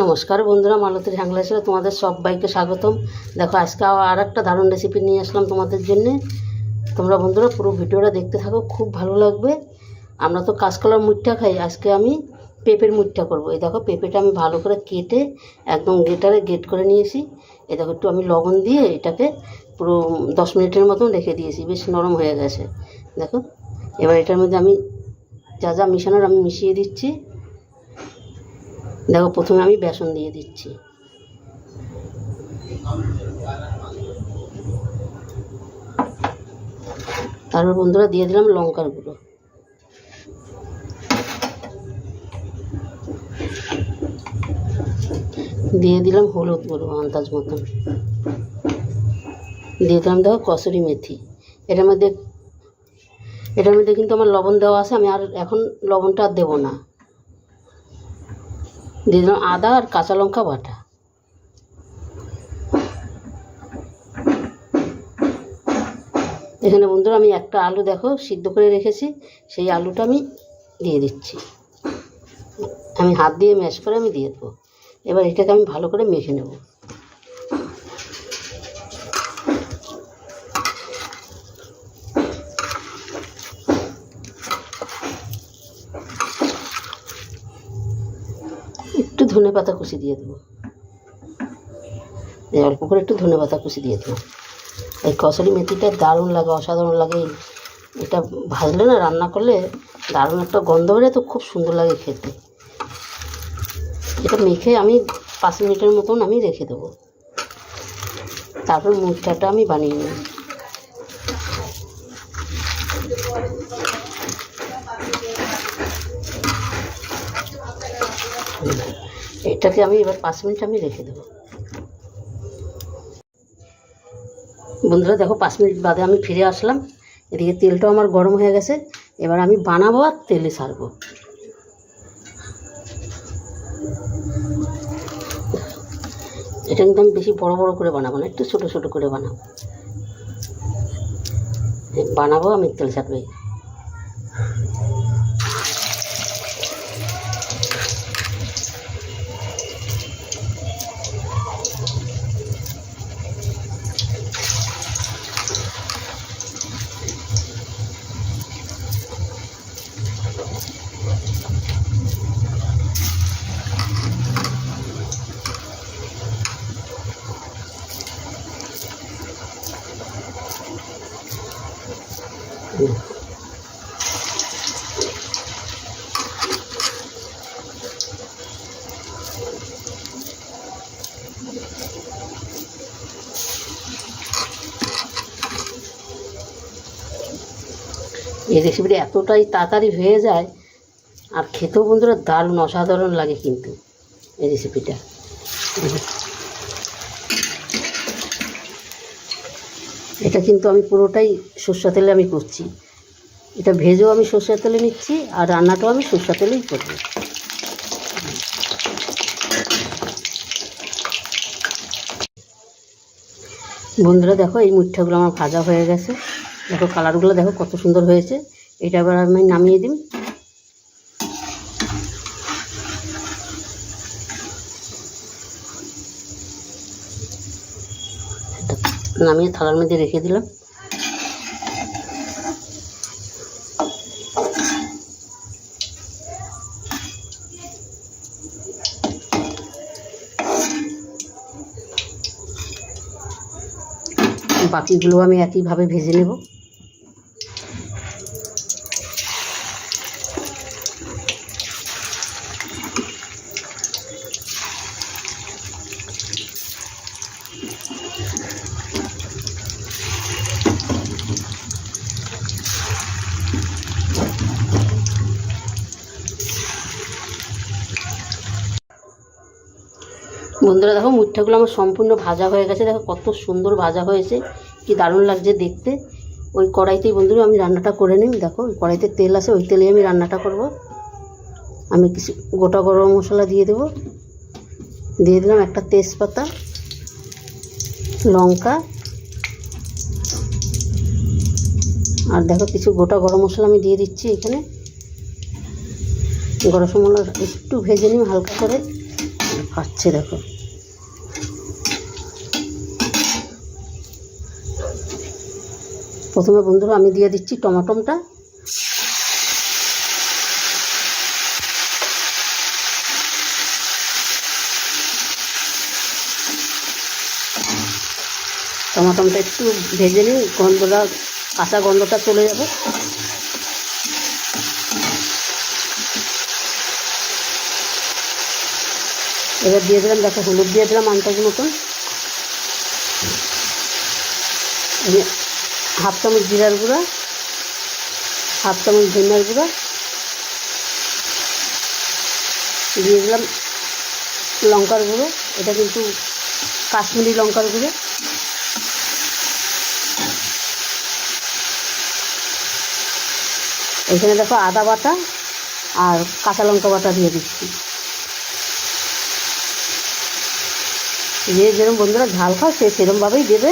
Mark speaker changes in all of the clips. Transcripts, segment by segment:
Speaker 1: নমস্কার বন্ধুরা মালতীর হ্যাংলাসে তোমাদের সবাইকে স্বাগতম। দেখো, আজকে আর একটা দারুণ রেসিপি নিয়ে আসলাম তোমাদের জন্যে। তোমরা বন্ধুরা, পুরো ভিডিওটা দেখতে থাকো, খুব ভালো লাগবে। আমরা তো কাঁচকলার মুঠটা খাই, আজকে আমি পেঁপের মুঠটা করব। এই দেখো, পেঁপেটা আমি ভালো করে কেটে একদম গেটারে গেট করে নিয়েছি। এই দেখো, একটু আমি লবণ দিয়ে এটাকে পুরো দশ মিনিটের মতন রেখে দিয়েছি, বেশ নরম হয়ে গেছে। দেখো, এবার এটার মধ্যে আমি যা যা মিশানোর আমি মিশিয়ে দিচ্ছি। দেখো, প্রথমে আমি বেসন দিয়ে দিচ্ছি। তারপর বন্ধুরা দিয়ে দিলাম লঙ্কার গুঁড়ো। দিয়ে দিলাম হলুদ গুঁড়ো আন্দাজ মতন। দিয়ে দিলাম দেখো কসুরি মেথি। এটার মধ্যে এটার মধ্যে কিন্তু আমার লবণ দেওয়া আছে, আমি আর এখন লবণটা আর দেবো না। দিয়ে দিলাম আদা আর কাঁচা লঙ্কা বাটা। এখানে বন্ধুরা আমি একটা আলু দেখো, সিদ্ধ করে রেখেছি, সেই আলুটা আমি দিয়ে দিচ্ছি। আমি হাত দিয়ে ম্যাশ করে আমি দিয়ে দেবো। এবার এটাকে আমি ভালো করে মেখে নেব একটু ধনে পাতা কুচি দিয়ে দেবো। অল্প করে একটু ধনে পাতা কুচি দিয়ে দেবো। এই কসরি মেথিটা দারুণ লাগে, অসাধারণ লাগে। এটা ভাজলে না রান্না করলে দারুণ একটা গন্ধ বেরোয়, তো খুব সুন্দর লাগে খেতে। এটা মেখে আমি পাঁচ মিনিটের মতন আমি রেখে দেবো। তারপর মুখটাটা আমি বানিয়ে নেব। এটাকে আমি এবার পাঁচ মিনিট আমি রেখে দেবো। বন্ধুরা, দেখো পাঁচ মিনিট বাদে আমি ফিরে আসলাম। এদিকে তেলটাও আমার গরম হয়ে গেছে। এবার আমি বানাবো আর তেলে ছাড়বো এটা কিন্তু আমি বেশি বড় বড় করে বানাবো না, একটু ছোটো ছোটো করে বানাবো। বানাবো আমি তেল ছাড়বে এই রেসিপিটা এতটাই তাড়াতাড়ি হয়ে যায়, আর খেতেও বন্ধুরা দারুণ, অসাধারণ লাগে কিন্তু এই রেসিপিটা এটা কিন্তু আমি পুরোটাই সর্ষা তেলে আমি করছি। এটা ভেজেও আমি সর্ষা তেলে নিচ্ছি, আর রান্নাটাও আমি সর্ষা তেলেই করব। বন্ধুরা দেখো, এই মুঠাগুলো আমার ভাজা হয়ে গেছে। দেখো কালারগুলো দেখো কত সুন্দর হয়েছে। এটা এবার আমি নামিয়ে দিই নামিয়ে থালার মধ্যে রেখে দিলাম। বাকিগুলো আমি একইভাবে ভেজে নেব। বন্ধুরা, দেখো মুঠাগুলো আমার সম্পূর্ণ ভাজা হয়ে গেছে। দেখো কত সুন্দর ভাজা হয়েছে, কি দারুণ লাগছে দেখতে। ওই কড়াইতেই বন্ধুরা আমি রান্নাটা করে নিই। দেখো, ওই কড়াইতে তেল আছে, ওই তেলেই আমি রান্নাটা করব। আমি কিছু গোটা গরম মশলা দিয়ে দেবো। দিয়ে দিলাম একটা তেজপাতা, লঙ্কা, আর দেখো কিছু গোটা গরম মশলা আমি দিয়ে দিচ্ছি এখানে। গরম মশলা একটু ভেজে নিই হালকা করে। পাচ্ছে দেখো। প্রথমে বন্ধুরা আমি দিয়ে দিচ্ছি টমাটমটা। টমাটমটা একটু ভেজে নিই, গন্ধটা, কাঁচা গন্ধটা চলে যাবে। এবার দিয়ে দিলাম, দেখো হলুদ দিয়ে দিলাম এই হাফ চামচ জিরার গুঁড়া, হাফ চামচ ধনিয়ার গুঁড়া। দিয়ে দিলাম লঙ্কার গুঁড়ো, এটা কিন্তু কাশ্মীরি লঙ্কার গুঁড়ো। এখানে দেখো আদা বাটা আর কাঁচা লঙ্কা বাটা দিয়ে দিচ্ছি। যে যেরকম বন্ধুরা ঝাল খাও সে সেরমভাবেই দেবে।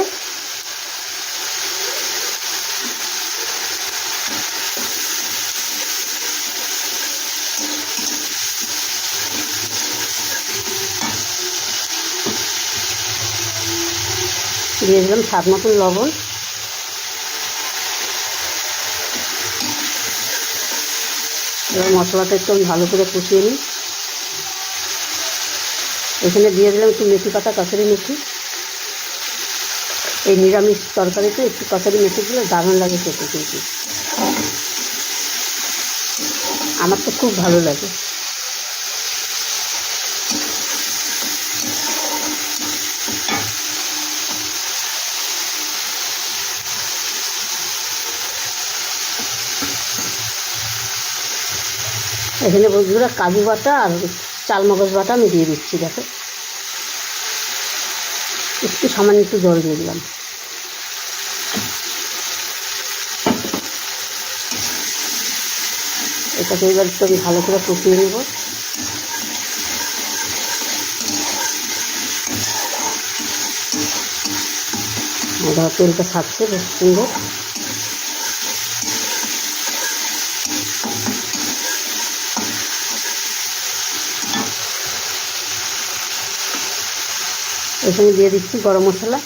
Speaker 1: দিয়ে দিলাম স্বাদ মতন লবণ। এবার মশলাটা একটু ভালো করে কষিয়ে নিই। এখানে দিয়ে দিলাম একটু মেথি পাতা, কাঁচারি মেথি। এই নিরামিষ তরকারিতে একটু কাঁচারি মেথি দিলে দারুণ লাগে খেতে কিন্তু। আমার তো খুব ভালো লাগে। এখানে বন্ধুরা কাজু বাটা আর চালমগজ বাটা আমি দিয়ে দিচ্ছি, দেখো। একটু সামান্য একটু জল দিয়ে দিলাম। এটাকে এবার একটু আমি ভালো করে কষিয়ে নেব। তেলটা থাকছে বেশ সুন্দর। এখানে দিয়ে দিচ্ছি গরম মশলা।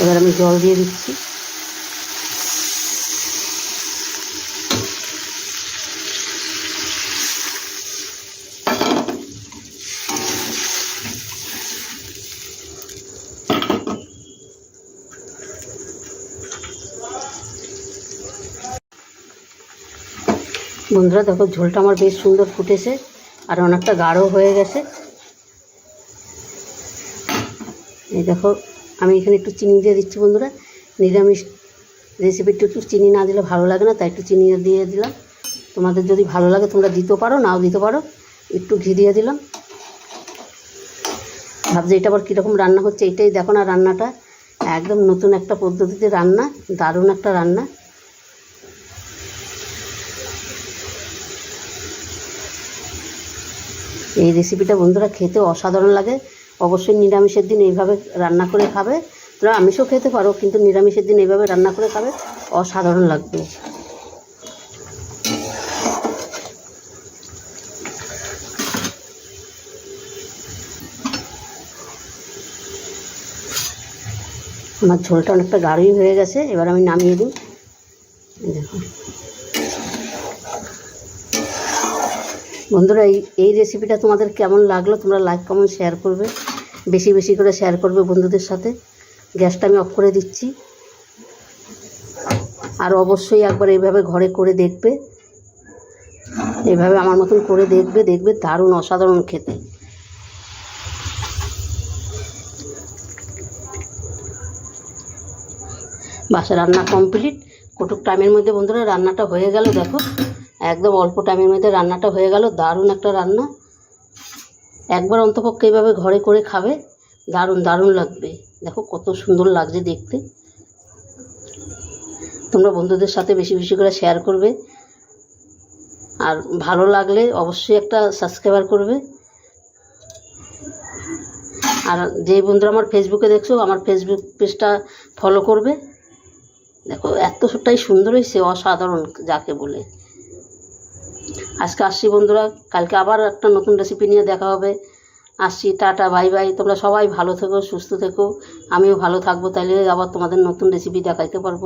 Speaker 1: এবার আমি জল দিয়ে দিচ্ছি। বন্ধুরা, দেখো, ঝোলটা আমার বেশ সুন্দর ফুটেছে আর অনেকটা গাঢ় হয়ে গেছে। এই দেখো, আমি এখানে একটু চিনি দিয়ে দিচ্ছি বন্ধুরা। নিরামিষ রেসিপিটা একটু চিনি না দিলে ভালো লাগে না, তাই একটু চিনি দিয়ে দিলাম। তোমাদের যদি ভালো লাগে, তোমরা দিতে পারো, নাও দিতে পারো, একটু ঘি দিয়ে দিলাম। ভাবছি এটা আবার কীরকম রান্না হচ্ছে, এইটাই দেখো না রান্নাটা। একদম নতুন একটা পদ্ধতিতে রান্না, দারুণ একটা রান্না। এই রেসিপিটা বন্ধুরা খেতে অসাধারণ লাগে। অবশ্যই নিরামিষের দিন এইভাবে রান্না করে খাবে। তোমরা আমিষও খেতে পারো, কিন্তু নিরামিষের দিন এইভাবে রান্না করে খাবে, অসাধারণ লাগবে। আমার ঝোলটা অনেকটা গাঢ়ই হয়ে গেছে, এবার আমি নামিয়ে দিই। এই দেখো। বন্ধুরা, এই এই রেসিপিটা তোমাদের কেমন লাগল তোমরা লাইক কমেন্ট শেয়ার করবে। বেশি বেশি করে শেয়ার করবে বন্ধুদের সাথে। গ্যাসটা আমি অফ করে দিচ্ছি। আর অবশ্যই একবার এইভাবে ঘরে করে দেখবে। এইভাবে আমার মতন করে দেখবে দেখবে দারুণ, অসাধারণ খেতে। বাসা রান্না কমপ্লিট কটুক টাইমের মধ্যে বন্ধুরা রান্নাটা হয়ে গেল, দেখো। একদম অল্প টাইমের মধ্যে রান্নাটা হয়ে গেল, দারুণ একটা রান্না। একবার অন্তপক্ষে এইভাবে ঘরে করে খাবে, দারুণ দারুণ লাগবে। দেখো কত সুন্দর লাগছে দেখতে। তোমরা বন্ধুদের সাথে বেশি বেশি করে শেয়ার করবে। আর ভালো লাগলে অবশ্যই একটা সাবস্ক্রাইবার করবে। আর যেই বন্ধুরা আমার ফেসবুকে দেখছ, আমার ফেসবুক পেজটা ফলো করবে। দেখো, এতটাই সুন্দর হয়েছে, অসাধারণ যাকে বলে। আজকে আসছি বন্ধুরা, কালকে আবার একটা নতুন রেসিপি নিয়ে দেখা হবে। আসছি, টাটা, বাই বাই। তোমরা সবাই ভালো থেকো, সুস্থ থেকো। আমিও ভালো থাকব, তাইলে আবার তোমাদের নতুন রেসিপি দেখাইতে পারব।